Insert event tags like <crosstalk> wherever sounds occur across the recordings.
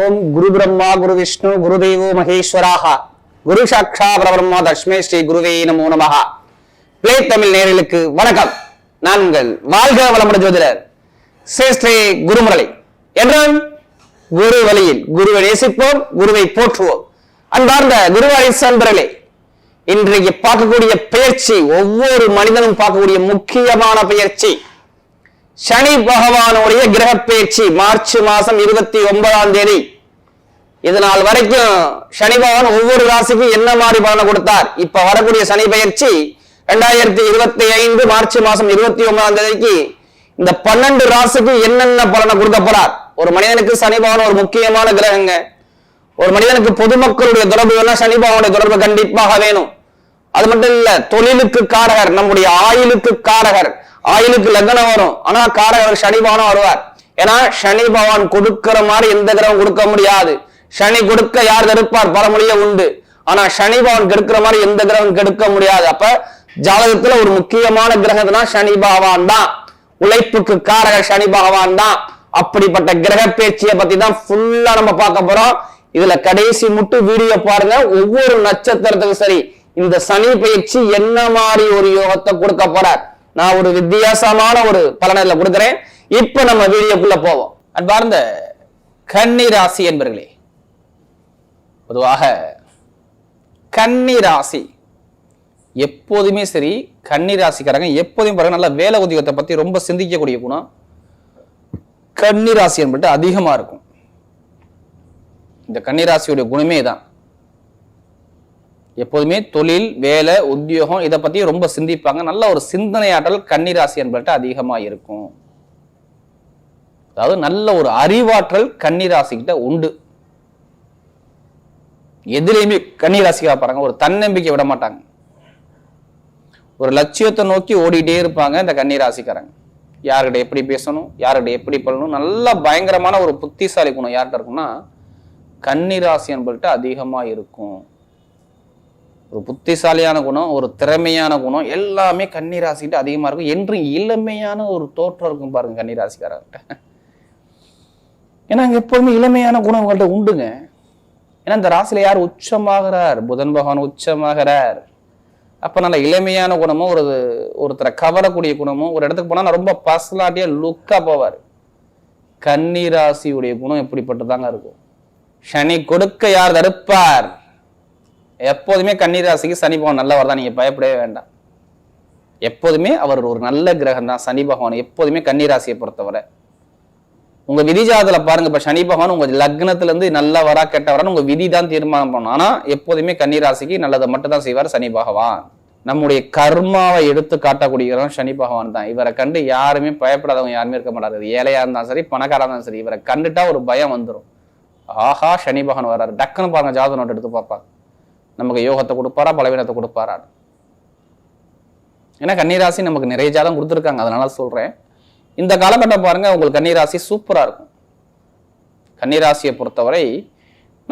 ஓம் குரு பிரம்மா குரு விஷ்ணு குரு தெய்வோ மகேஸ்வராக. குரு சாட்சா பிரபிரம்மா தஷ்மே ஸ்ரீ குருவே நமோ நமஹ. பிளே தமிழ் நேரலுக்கு வணக்கம். நான் உங்கள் வாழ்க வளமுடன் ஜோதிடர் ஸ்ரீ ஸ்ரீ குருமுரளி. என்றும் குரு வழியில் குருவை நேசிப்போம் குருவை போற்றுவோம். அன்பார்ந்த குருவாரி சன்பர்களே இன்றைக்கு பார்க்கக்கூடிய பயிற்சி ஒவ்வொரு மனிதனும் பார்க்கக்கூடிய முக்கியமான பயிற்சி சனி பகவானுடைய கிரக பேச்சு மார்ச் மாசம் இருபத்தி ஒன்பதாம் தேதி. இது நாள் வரைக்கும் சனி பகவான் ஒவ்வொரு ராசிக்கும் என்ன மாதிரி பலனை கொடுத்தார்? இப்ப வரக்கூடிய சனி பயிற்சி ரெண்டாயிரத்தி இருபத்தி ஐந்து மார்ச் மாசம் இருபத்தி ஒன்பதாம் தேதிக்கு இந்த பன்னெண்டு ராசிக்கு என்னென்ன பலனை கொடுக்க போறார்? ஒரு மனிதனுக்கு சனி பகவான் ஒரு முக்கியமான கிரகங்க. ஒரு மனிதனுக்கு பொதுமக்களுடைய தொடர்பு வேணா சனி பகவானுடைய தொடர்பு கண்டிப்பாக வேணும். அது மட்டும் இல்ல தொழிலுக்கு காரகர் நம்முடைய ஆயுளுக்கு காரகர். ஆயுளுக்கு லக்னம் வரும். ஆனா காரகர் சனி வருவார். ஏன்னா சனி பகவான் கொடுக்கிற மாதிரி எந்த கிரகம் கொடுக்க முடியாது. சனி கொடுக்க யார் தடுப்பார் பரமொழிய உண்டு. ஆனா சனி பகவான் கெடுக்கிற மாதிரி எந்த கிரகம் கெடுக்க முடியாது. அப்ப ஜாதகத்துல ஒரு முக்கியமான கிரகம்னா சனி பகவான் தான். உழைப்புக்கு காரகர் சனி பகவான் தான். அப்படிப்பட்ட கிரக பேச்சியை பத்தி தான் ஃபுல்லா நம்ம பார்க்க போறோம். இதுல கடைசி முட்டு வீடியோ பாருங்க. ஒவ்வொரு நட்சத்திரத்துக்கும் சரி இந்த சனி பயிற்சி என்ன மாதிரி ஒரு யோகத்தை கொடுக்க போறார்? நான் ஒரு வித்தியாசமான ஒரு பலனை கொடுக்குறேன். இப்ப நம்ம வீடியோக்குள்ள போவோம். அன்பார்ந்த கன்னி ராசி என்பர்களே பொதுவாக கன்னி ராசி எப்போதுமே சரி கன்னி ராசிக்காரங்க எப்போதும் பாருங்க நல்ல வேலை உத்தியோகத்தை பத்தி ரொம்ப சிந்திக்கக்கூடிய குணம் கன்னி ராசி என்பது அதிகமா இருக்கும். இந்த கன்னிராசியுடைய குணமே தான். எப்போதுமே தொழில் வேலை உத்தியோகம் இதை பத்தி ரொம்ப சிந்திப்பாங்க. நல்ல ஒரு சிந்தனையாற்றல் கன்னிராசி என்பது அதிகமாக இருக்கும். அதாவது நல்ல ஒரு அறிவாற்றல் கன்னிராசிக்கிட்ட உண்டு. எதிலையுமே கன்னிராசிக்காக பாருங்க ஒரு தன்னம்பிக்கை விட மாட்டாங்க. ஒரு லட்சியத்தை நோக்கி ஓடிட்டே இருப்பாங்க இந்த கன்னிராசிக்காரங்க. யார்கிட்ட எப்படி பேசணும் யார்கிட்ட எப்படி பண்ணணும் நல்லா பயங்கரமான ஒரு புத்திசாலி குணம் யார்கிட்ட இருக்கும்னா கன்னிராசி என்பது அதிகமாக இருக்கும். ஒரு புத்திசாலியான குணம் ஒரு திறமையான குணம் எல்லாமே கன்னிராசிக்கிட்ட அதிகமாக இருக்கும். என்றும் இளமையான ஒரு தோற்றம் இருக்கும் பாருங்க கன்னிராசிக்காரர்கிட்ட. ஏன்னா அங்கே எப்போதுமே இளமையான குணம் உங்கள்கிட்ட உண்டுங்க. ஏன்னா இந்த ராசியில் யார் உச்சமாகிறார்? புதன் பகவான் உச்சமாகிறார். அப்போ நல்ல இளமையான குணமும் ஒரு ஒருத்தரை கவரக்கூடிய குணமும் ஒரு இடத்துக்கு போனால் ரொம்ப பர்சனாலிட்டியாக லுக்காக போவார். கன்னிராசியுடைய குணம் எப்படிப்பட்டதாங்க இருக்கும். சனி கொடுக்க யார் தடுப்பார்? எப்போதுமே கன்னிராசிக்கு சனி பகவான் நல்லவர் தான் நீங்க பயப்படவே வேண்டாம். எப்போதுமே அவர் ஒரு நல்ல கிரகம் தான். சனி பகவான் எப்போதுமே கன்னிராசியை பொறுத்தவரை. உங்க விதி ஜாதத்துல பாருங்க இப்போ சனி பகவான் உங்க லக்னத்துல இருந்து நல்லவரா கெட்டவரான்னு உங்க விதி தான் தீர்மானம் பண்ணும் ஆனால் எப்போதுமே கன்னிராசிக்கு நல்லதை மட்டும் தான் செய்வார் சனி பகவான். நம்முடைய கர்மாவை எடுத்து காட்டக்கூடியவரும் சனி பகவான் தான். இவரை கண்டு யாருமே பயப்படாதவங்க யாருமே இருக்க மாட்டாரு. ஏழையா இருந்தாலும் சரி பணக்காரா இருந்தாலும் சரி இவரை கண்டுட்டா ஒரு பயம் வந்துடும் ஆஹா சனி பகவான் வர்றாரு. டக்குன்னு பாருங்க ஜாதக நோட்டு எடுத்து பார்ப்பாங்க நமக்கு யோகத்தை கொடுப்பாரா பலவீனத்தை கொடுப்பாரா ஏன்னா கன்னிராசி நமக்கு நிறைய ஜாதகம் கொடுத்துருக்காங்க அதனால சொல்கிறேன் இந்த காலகட்டம் பாருங்க உங்களுக்கு கன்னிராசி சூப்பராக இருக்கும். கன்னிராசியை பொறுத்தவரை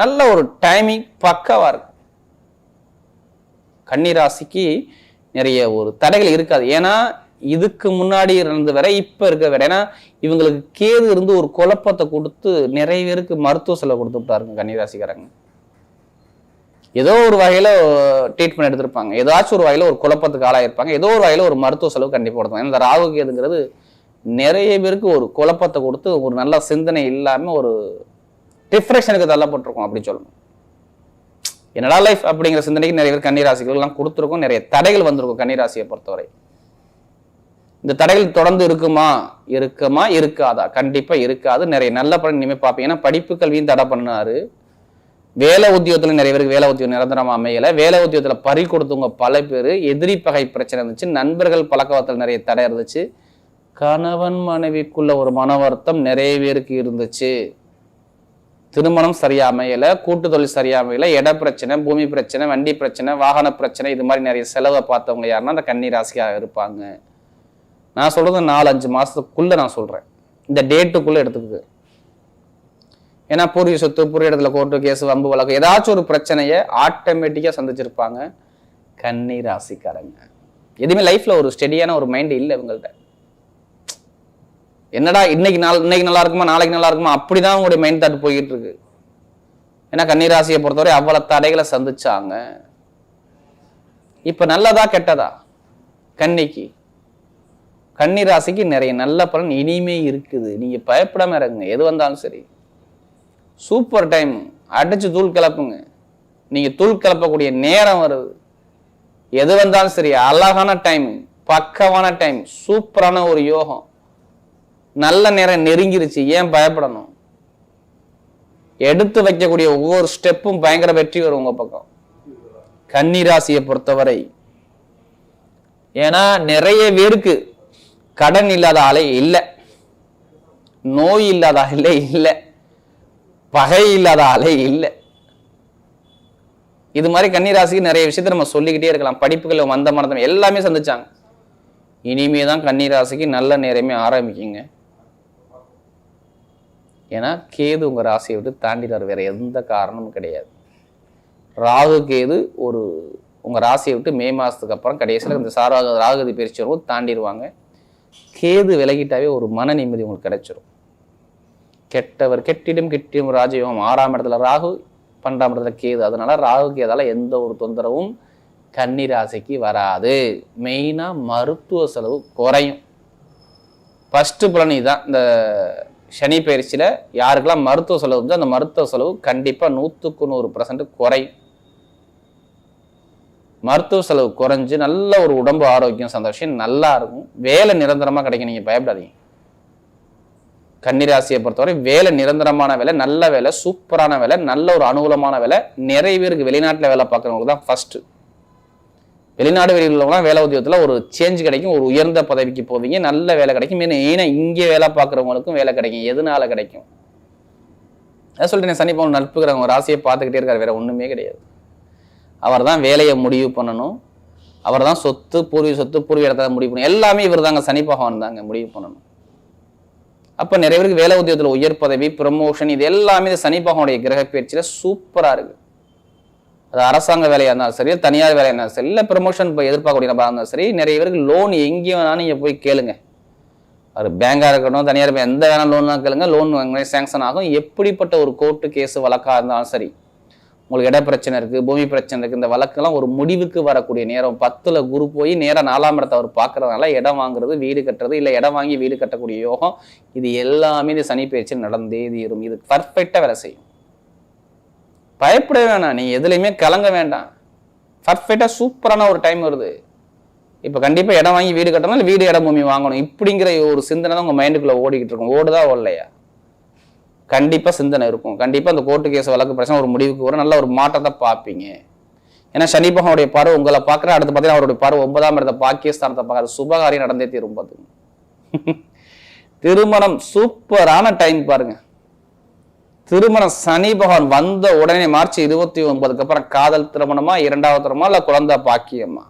நல்ல ஒரு டைமிங் பக்கவாக இருக்கும். கன்னிராசிக்கு நிறைய ஒரு தடைகள் இருக்காது. ஏன்னா இதுக்கு முன்னாடி இருந்து வரை இப்போ இருக்க வேற ஏன்னா இவங்களுக்கு கேது இருந்து ஒரு குழப்பத்தை கொடுத்து நிறைய பேருக்கு மருத்துவ செலவு கொடுத்து விட்டாருங்க கன்னிராசிக்காரங்க. ஏதோ ஒரு வகையில் ட்ரீட்மெண்ட் எடுத்திருப்பாங்க. ஏதாச்சும் ஒரு வகையில் ஒரு குழப்பத்துக்கு ஆளாயிருப்பாங்க. ஏதோ ஒரு வகையில் ஒரு மருத்துவ செலவு கண்டிப்பாக கொடுத்தாங்க இந்த ராகு கேதுங்கிறது நிறைய பேருக்கு ஒரு குழப்பத்தை கொடுத்து ஒரு நல்ல சிந்தனை இல்லாமல் ஒரு டிப்ரெஷனுக்கு தள்ளப்பட்டிருக்கும் அப்படின்னு சொல்லணும். என்னடா லைஃப் அப்படிங்கிற சிந்தனைக்கு நிறைய பேர் கன்னிராசிகள்லாம் கொடுத்துருக்கும். நிறைய தடைகள் வந்திருக்கும் கன்னிராசியை பொறுத்தவரை. இந்த தடைகள் தொடர்ந்து இருக்குமா? இருக்குமா? இருக்காதா? கண்டிப்பாக இருக்காது. நிறைய நல்ல பலன் இனிமே பார்ப்பீங்க. ஏன்னா படிப்பு கல்வியும் தடை பண்ணாரு வேலை உத்தியோகத்தில் நிறைய பேருக்கு வேலை உத்தியோகம் நிரந்தரமாக அமையலை. வேலை உத்தியோகத்தில் பறி கொடுத்தவங்க பல பேர் எதிரி பகை பிரச்சனை இருந்துச்சு நண்பர்கள் பழக்கவத்தில் நிறைய தடை இருந்துச்சு. கணவன் மனைவிக்குள்ள ஒரு மன வருத்தம் நிறைய பேருக்கு இருந்துச்சு. திருமணம் சரியாக அமையலை கூட்டு தொழில் அமையலை இட பிரச்சனை பூமி பிரச்சனை வண்டி பிரச்சனை வாகன பிரச்சனை இது மாதிரி நிறைய செலவை பார்த்தவங்க யாருன்னா அந்த கன்னி ராசியாக இருப்பாங்க. நான் சொல்கிறது நாலு அஞ்சு நான் சொல்கிறேன் இந்த டேட்டுக்குள்ளே எடுத்துக்குது ஏன்னா பூர்வீக சொத்து பூர்வ இடத்துல கோர்ட்டு கேஸ் வம்பு வழக்கு ஏதாச்சும் ஒரு பிரச்சனையை ஆட்டோமேட்டிக்காக சந்திச்சிருப்பாங்க கன்னி ராசிக்காரங்க. எதுவுமே லைஃப்பில் ஒரு ஸ்டெடியான ஒரு மைண்டு இல்லை இவங்கள்ட்ட. என்னடா இன்னைக்கு நாள் இன்னைக்கு நல்லா இருக்குமா நாளைக்கு நல்லா இருக்குமா அப்படிதான் உங்களுடைய மைண்ட் தாட் போய்கிட்டு இருக்கு. ஏன்னா கன்னிராசியை பொறுத்தவரை அவ்வளோ தடைகளை சந்திச்சாங்க. இப்போ நல்லதா கெட்டதா? கன்னிக்கு. கன்னிராசிக்கு நிறைய நல்ல பலன் இனிமே இருக்குது. நீங்கள் பயப்படாம இருங்க எது வந்தாலும் சரி. Super time. அடிச்சு தூள் கிளப்புங்க. நீங்க தூள் கிளப்பக்கூடிய நேரம் வருது. எது வந்தாலும் சரி அழகான டைம் பக்கவான டைம் சூப்பரான ஒரு யோகம். நல்ல நேரம் நெருங்கிருச்சு ஏன் பயப்படணும்? எடுத்து வைக்கக்கூடிய ஒவ்வொரு ஸ்டெப்பும் பயங்கர வெற்றி வரும் உங்க பக்கம். கன்னிராசியை பொறுத்தவரை. ஏன்னா நிறைய பேருக்கு கடன் இல்லாத ஆளே இல்லை. நோய் இல்லாத ஆளே இல்லை. பகை இல்லாத அலை இல்லை. இது மாதிரி கன்னிராசிக்கு நிறைய விஷயத்த நம்ம சொல்லிக்கிட்டே இருக்கலாம். படிப்புகள் வந்த மனதம் எல்லாமே சந்திச்சாங்க. இனிமே தான் கன்னிராசிக்கு நல்ல நேரமே ஆரம்பிக்குங்க. ஏன்னா கேது உங்கள் ராசியை விட்டு தாண்டிட்டார். வேற எந்த காரணமும் கிடையாது. ராகு கேது ஒரு உங்கள் ராசியை விட்டு மே மாதத்துக்கு அப்புறம் கடைசியில் இந்த சாராக ராகுதி பிரிச்சு வரும் தாண்டிடுவாங்க. கேது விலகிட்டாவே ஒரு மன நிம்மதி உங்களுக்கு கிடைச்சிரும். கெட்டவர் கெட்டிடும் கெட்டிடும் ராஜயோகம். ஆறாம் இடத்துல ராகு பன்னெண்டாம் இடத்துல கேது. அதனால ராகு கேதால எந்த ஒரு தொந்தரவும் கன்னிராசிக்கு வராது. மெயினாக மருத்துவ செலவு குறையும். ஃபஸ்ட்டு பலன் இதுதான் இந்த சனி பயிற்சியில் யாருக்கெல்லாம் மருத்துவ செலவு இருந்தோ அந்த மருத்துவ செலவு கண்டிப்பாக நூற்றுக்கு நூறு பர்சன்ட் குறையும். மருத்துவ செலவு குறைஞ்சு நல்ல ஒரு உடம்பு ஆரோக்கியம் சந்தோஷம் நல்லா இருக்கும். வேலை நிரந்தரமாக கிடைக்கும். நீங்கள் பயப்படாதீங்க. கன்னிராசியை பொறுத்தவரை வேலை நிரந்தரமான வேலை நல்ல வேலை சூப்பரான வேலை நல்ல ஒரு அனுகூலமான வேலை நிறைய பேருக்கு வெளிநாட்டில் வேலை பார்க்குறவங்களுக்கு தான் ஃபஸ்ட்டு வெளிநாடு வெளியில் உள்ளவங்களாம் வேலை உத்தியோகத்தில் ஒரு சேஞ்ச் கிடைக்கும் ஒரு உயர்ந்த பதவிக்கு போவீங்க நல்ல வேலை கிடைக்கும். ஏன்னா இங்கே வேலை பார்க்குறவங்களுக்கும் வேலை கிடைக்கும். எதனால கிடைக்கும்? அதான் சொல்லிட்டு சனி பவன் நட்புக்கிறவங்க ராசியை பார்த்துக்கிட்டே இருக்கார் வேற ஒன்றுமே கிடையாது. அவர் தான் வேலையை முடிவு பண்ணணும். அவர் தான் சொத்து பூர்வீக சொத்து பூர்வீக இடத்த முடிவு பண்ணணும். எல்லாமே இவர் தாங்க சனி பகவான் தாங்க முடிவு பண்ணணும். அப்ப நிறைய பேருக்கு வேலை உத்தியோகத்தில் உயர் பதவி ப்ரமோஷன் இது எல்லாமே இந்த சனி பகவானுடைய கிரக பயிற்சியில சூப்பரா இருக்கு. அது அரசாங்க வேலையா இருந்தாலும் சரி தனியார் வேலையா இருந்தாலும் சரி இல்லை ப்ரமோஷன் இப்போ எதிர்பார்க்கக்கூடிய நபராக இருந்தாலும் சரி நிறைய பேருக்கு லோன் எங்கேயும் வேணாலும் நீங்கள் போய் கேளுங்க. அது பேங்காக இருக்கட்டும் தனியார் எந்த வேணாலும் லோன் கேளுங்க. லோன் சேங்ஷன் ஆகும். எப்படிப்பட்ட ஒரு கோர்ட்டு கேஸ் வழக்காக இருந்தாலும் சரி உங்களுக்கு இட பிரச்சனை இருக்குது பூமி பிரச்சனை இருக்குது இந்த வழக்கெல்லாம் ஒரு முடிவுக்கு வரக்கூடிய நேரம். பத்தில் குரு போய் நேராக நாலாம் இடத்தை அவர் பார்க்குறதுனால இடம் வாங்குறது வீடு கட்டுறது இல்லை இடம் வாங்கி வீடு கட்டக்கூடிய யோகம் இது எல்லாமே இந்த சனி பயிற்சி நடந்தே தீரும். இது பர்ஃபெக்டாக வேலை செய்யும். பயப்பட வேணாம். நீ எதுலையுமே கலங்க வேண்டாம். பர்ஃபெக்டாக சூப்பரான ஒரு டைம் வருது. இப்போ கண்டிப்பாக இடம் வாங்கி வீடு கட்டணும் இல்லை வீடு இடம் பூமி வாங்கணும். இப்படிங்கிற ஒரு சிந்தனை தான் உங்கள் மைண்டுக்குள்ளே ஓடிக்கிட்டு இருக்கும். ஓடுதா ஓடலையா? கண்டிப்பாக சிந்தனை இருக்கும். கண்டிப்பாக அந்த கோர்ட்டு கேஸ் வழக்கு பிரச்சனை ஒரு முடிவுக்கு வரும் நல்ல ஒரு மாற்றத்தை பார்ப்பீங்க. ஏன்னா சனி பகவானுடைய பார்வை உங்களை பார்க்குற அடுத்து பார்த்தீங்கன்னா அவருடைய பார்வை ஒன்பதாம் இடத்த பாக்கியஸ்தானத்தை பார்க்குற சுபகாரியம் நடந்தே தீரும் பார்த்துங்க <laughs> திருமணம் சூப்பரான டைம் பாருங்க. திருமணம் சனி பகவான் வந்த உடனே மார்ச் இருபத்தி ஒன்பதுக்கு அப்புறம் காதல் திருமணமா இரண்டாவது திருமணமா இல்லை குழந்தை பாக்கியமா?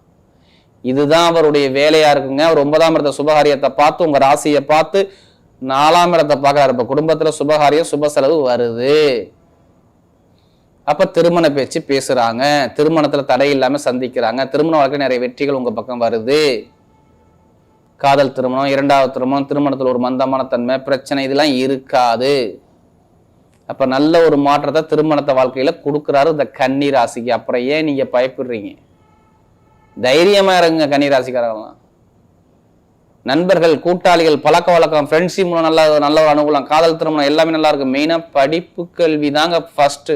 இதுதான் அவருடைய வேலையா இருக்குங்க. அவர் ஒன்பதாம் இடத்த சுபகாரியத்தை பார்த்து உங்க ராசியை பார்த்து நாலாம் இடத்தை பார்க்குறாரு. இப்போ குடும்பத்துல சுபகாரியம் சுப செலவு வருது. அப்ப திருமண பேச்சு பேசுறாங்க. திருமணத்துல தடை இல்லாம சந்திக்கிறாங்க. திருமண வாழ்க்கை நிறைய வெற்றிகள் உங்க பக்கம் வருது. காதல் திருமணம் இரண்டாவது திருமணம் திருமணத்தில் ஒரு மந்தமான தன்மை பிரச்சனை இதெல்லாம் இருக்காது. அப்ப நல்ல ஒரு மாற்றத்தை திருமணத்தை வாழ்க்கையில கொடுக்குறாரு இந்த கன்னி ராசிக்கு அப்புறம் ஏன் நீங்க பயப்படுறீங்க? தைரியமா இருங்க கன்னி ராசிக்காரங்களாம் நண்பர்கள் கூட்டாளிகள் பழக்க வழக்கம் ஃப்ரெண்ட்ஷிப் மூலம் நல்ல நல்ல ஒரு அனுகூலம் காதல் திருமணம் எல்லாமே நல்லா இருக்கு மெயினாக படிப்பு கல்வி தாங்க ஃபஸ்ட்டு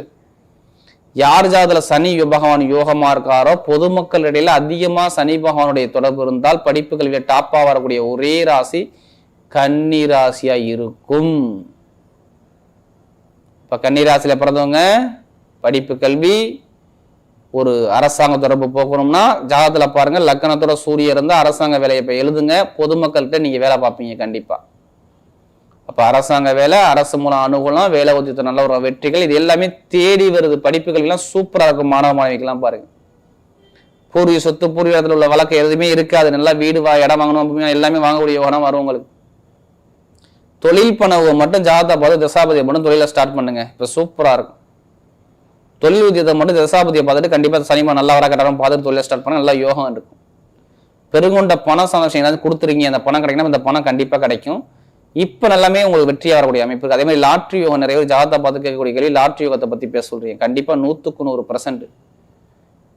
யார் ஜாதில் சனி பகவான் யோகமாக இருக்காரோ பொதுமக்கள் இடையில அதிகமாக சனி பகவானுடைய தொடர்பு இருந்தால் படிப்பு கல்வியில் டாப்பாக வரக்கூடிய ஒரே ராசி கன்னிராசியாக இருக்கும். இப்போ கன்னிராசியில் பிறந்தவங்க படிப்பு கல்வி ஒரு அரசாங்க தொடர்பு போகணும்னா ஜாதகத்தில் பாருங்க லக்கணத்தோட சூரியன் இருந்தால் அரசாங்க வேலையை இப்போ எழுதுங்க. பொதுமக்கள்கிட்ட நீங்கள் வேலை பார்ப்பீங்க கண்டிப்பாக அப்போ அரசாங்க வேலை அரசு மூலம் அனுகூலம் வேலை உத்தியத்த நல்ல ஒரு வெற்றிகள் இது எல்லாமே தேடி வருது. படிப்புகள் எல்லாம் இருக்கும். மாணவ மாணவிகள்லாம் பாருங்க. பூர்வீக சொத்து பூர்வீகத்தில் உள்ள வழக்கு எதுவுமே இருக்காது. நல்லா வீடு வா இடம் வாங்கணும் அப்படின்னா எல்லாமே வாங்கக்கூடிய யோகம் வரும் உங்களுக்கு. தொழில் பண்ணவங்க மட்டும் ஜாதகத்தை பார்த்து தசாபதி மட்டும் தொழிலை ஸ்டார்ட் பண்ணுங்க. இப்போ சூப்பராக இருக்கும். தொழில் உத்தியத்தை மட்டும் தசாபதியை பார்த்துட்டு கண்டிப்பாக சனிமா நல்லா வர கட்டாரம் பார்த்துட்டு தொழிலை ஸ்டார்ட் பண்ண நல்லா யோகம் இருக்கும். பெருங்கொண்ட பண சந்தோஷம் ஏதாவது கொடுத்துருங்க அந்த பணம் கிடைக்கணும் அந்த பணம் கண்டிப்பாக கிடைக்கும். இப்போ நல்லாமே உங்களுக்கு வெற்றியாக வரக்கூடிய அமைப்பு அதே மாதிரி லாட்ரி யோகம் நிறைய பேர் ஜாதகத்தை பார்த்து கேட்கக்கூடிய கேள்வி லாட்ரி யோகத்தை பற்றி பேச சொல்கிறீங்க கண்டிப்பாக நூற்றுக்கு நூறு பர்சன்ட்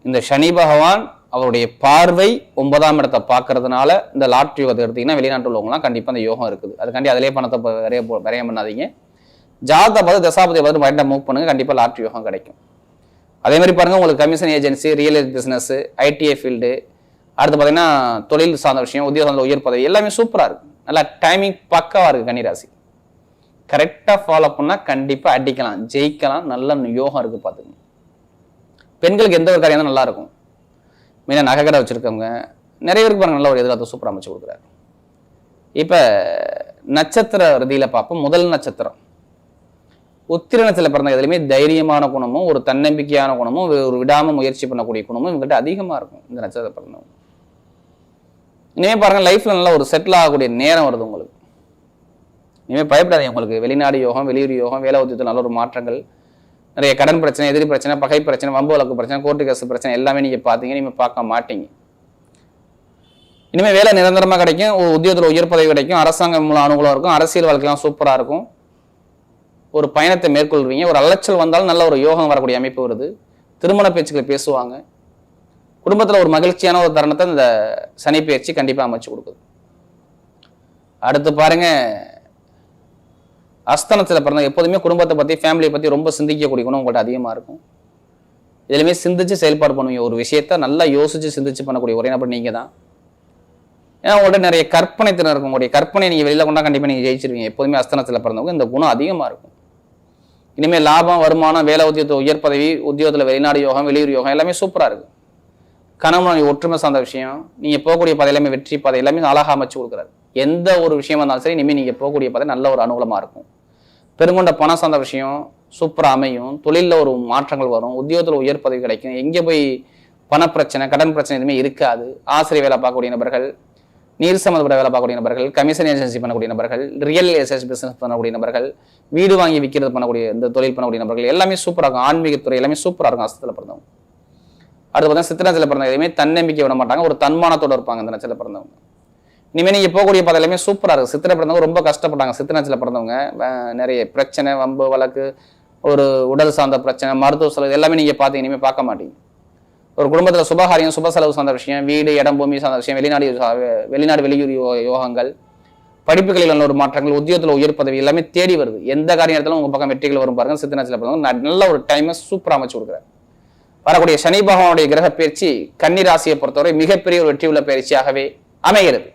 இந்த சனி பகவான் அவருடைய பார்வை ஒன்பதாம் இடத்தை பார்க்கறதுனால இந்த லாட்ரி யோகத்தை எடுத்தீங்கன்னா வெளிநாட்டு உள்ளவங்களாம் கண்டிப்பாக அந்த யோகம் இருக்குது. அதுக்காண்டி அதிலே பணத்தை விரைய விரையம் பண்ணாதீங்க. ஜாதகத்தை பார்த்து தசாபதியை பார்த்து மைண்டை மூவ் பண்ணுங்க. கண்டிப்பாக லாட்ரி யோகம் கிடைக்கும். அதே மாதிரி பாருங்கள் உங்களுக்கு commission agency real estate business ITI field அடுத்து பார்த்தீங்கன்னா தொழில் சார்ந்த விஷயம் உத்தியோக சார்ந்த உயர் பதவி எல்லாமே சூப்பராக இருக்குது நல்லா டைமிங் பக்காவாக இருக்குது கன்னிராசி. கரெக்டாக ஃபாலோ பண்ணால் கண்டிப்பாக அடிக்கலாம் ஜெயிக்கலாம் நல்ல யோகம் இருக்குது பார்த்துங்க பெண்களுக்கு எந்த ஒரு காரியம் தான் நல்லா இருக்கும். மெயினாக கடை வச்சுருக்கவங்க நிறைய பேருக்கு பாருங்கள் நல்ல ஒரு எதிர்காலத்தை சூப்பராக அமைச்சு கொடுக்குறாரு. இப்போ நட்சத்திர ரீதியில் பார்ப்போம் முதல் நட்சத்திரம். உத்திரணத்தில் பிறந்த எதுலையுமே தைரியமான குணமும் ஒரு தன்னம்பிக்கையான குணமும் ஒரு விடாமல் முயற்சி பண்ணக்கூடிய குணமும் இவங்ககிட்ட அதிகமாக இருக்கும் இந்த நட்சத்திர பிறந்தவங்க. இனிமேல் பாருங்க லைஃப்ல நல்லா ஒரு செட்டில் ஆகக்கூடிய நேரம் வருது உங்களுக்கு. இனிமேல் பயப்படாதீங்க உங்களுக்கு. வெளிநாடு யோகம் வெளியூர் யோகம் வேலை உத்தியத்தில் நல்ல ஒரு மாற்றங்கள். நிறைய கடன் பிரச்சனை எதிரி பிரச்சனை பகை பிரச்சனை வம்பு வழக்கு பிரச்சனை கோர்ட்டு கேஸ் பிரச்சனை எல்லாமே நீங்கள் பார்த்தீங்க இனிமே பார்க்க மாட்டீங்க. இனிமேல் வேலை நிரந்தரமாக கிடைக்கும் ஒரு உத்தியோகத்தில் உயர் பதவி கிடைக்கும் அரசாங்கம் மூலம் அனுகூலம் இருக்கும் அரசியல் வாழ்க்கைலாம் சூப்பராக இருக்கும். ஒரு பயணத்தை மேற்கொள்வீங்க ஒரு அலைச்சல் வந்தாலும் நல்ல ஒரு யோகம் வரக்கூடிய அமைப்பு வருது. திருமண பேச்சுக்களை பேசுவாங்க. குடும்பத்தில் ஒரு மகிழ்ச்சியான ஒரு தருணத்தை இந்த சனி பயிற்சி கண்டிப்பாக அமைச்சு கொடுக்குது. அடுத்து பாருங்க அஸ்தானத்தில் பிறந்த எப்போதுமே குடும்பத்தை பற்றி ஃபேமிலியை பற்றி ரொம்ப சிந்திக்கக்கூடிய குணம் உங்கள்கிட்ட அதிகமாக இருக்கும். இதுலையுமே சிந்திச்சு செயல்பாடு பண்ணுவீங்க. ஒரு விஷயத்த நல்லா யோசிச்சு சிந்திச்சு பண்ணக்கூடிய ஒரே நபர் நீங்கள் தான் ஏன்னா உங்கள்கிட்ட நிறைய கற்பனை திறன் இருக்கும். உங்களுடைய கற்பனை நீங்கள் வெளியில கொண்டா கண்டிப்பாக நீங்கள் ஜெயிச்சிருவீங்க. எப்போதுமே அஸ்தனத்தில் பிறந்தவங்க இந்த குணம் அதிகமாக இருக்கும். இனிமேல் லாபம் வருமானம் வேலை உத்தியோகத்தை உயர் பதவி உத்தியோகத்தில் வெளிநாடு யோகம் வெளியூர் யோகம் எல்லாமே சூப்பராக இருக்குது கணவன் ஒற்றுமை சார்ந்த விஷயம். நீங்கள் போகக்கூடிய பாதை எல்லாமே வெற்றி பாதை எல்லாமே அழகாக அமைச்சு கொடுக்குறாரு. எந்த ஒரு விஷயமா இருந்தாலும் சரி இனிமேல் நீங்கள் போகக்கூடிய பாதை நல்ல ஒரு அனுகூலமாக இருக்கும். பெருங்கொண்ட பணம் சார்ந்த விஷயம் சூப்பராக அமையும். தொழிலில் ஒரு மாற்றங்கள் வரும். உத்தியோகத்தில் உயர் பதவி கிடைக்கும். எங்கே போய் பணப்பிரச்சனை கடன் பிரச்சனை எதுவுமே இருக்காது. ஆசிரியர் வேலை பார்க்கக்கூடிய நபர்கள் நீர் சம்மந்தப்பட்ட வேலை பார்க்கக்கூடிய நபர்கள் கமிஷன் ஏஜென்சி பண்ணக்கூடிய நபர்கள் ரியல் எஸ்டேட் பிசினஸ் பண்ணக்கூடிய நபர்கள் வீடு வாங்கி விற்கிறது பண்ணக்கூடிய இந்த தொழில் பண்ணக்கூடிய நபர்கள் எல்லாமே சூப்பராக இருக்கும். ஆன்மீகத்துறை எல்லாமே சூப்பராக இருக்கும் அஸ்தத்தில் பிறந்தவங்க. அடுத்து பார்த்தா சித்திரத்தில் பிறந்தவங்க எதுவுமே தன்னம்பிக்கை விட மாட்டாங்க ஒரு தன்மானத்தோடு இருப்பாங்க இந்த நட்சத்திரத்தில் பிறந்தவங்க. இனிமேல் நீங்கள் போகக்கூடிய பாதை எல்லாமே சூப்பராக இருக்குது சித்திரை பிறந்தவங்க ரொம்ப கஷ்டப்பட்டாங்க. சித்திரத்தில் பிறந்தவங்க நிறைய பிரச்சனை வம்பு வழக்கு ஒரு உடல் சார்ந்த பிரச்சனை மருத்துவ செலவு எல்லாமே நீங்கள் பார்த்து இனிமேல் பார்க்க மாட்டீங்க. ஒரு குடும்பத்தில் சுபகாரியம் சுப செலவு சார்ந்த விஷயம் வீடு இடம் பூமி சார்ந்த விஷயம் வெளிநாடு வெளிநாடு வெளியூர் யோகங்கள் படிப்புகளில் நல்ல ஒரு மாற்றங்கள் உத்தியோகத்தில் உயர் பதவி எல்லாமே தேடி வருது. எந்த காரியம் எடுத்தாலும் உங்கள் பக்கம் வெற்றிகள் வரும் பாருங்க. சித்தனத்தில் பிறந்தவங்க நல்ல ஒரு டைமை சூப்பராக அமைச்சு கொடுக்குறாரு. வரக்கூடிய சனி பகவானுடைய கிரக பயிற்சி கன்னி ராசியை பொறுத்தவரை மிகப்பெரிய ஒரு வெற்றி உள்ள பயிற்சியாகவே அமைகிறது.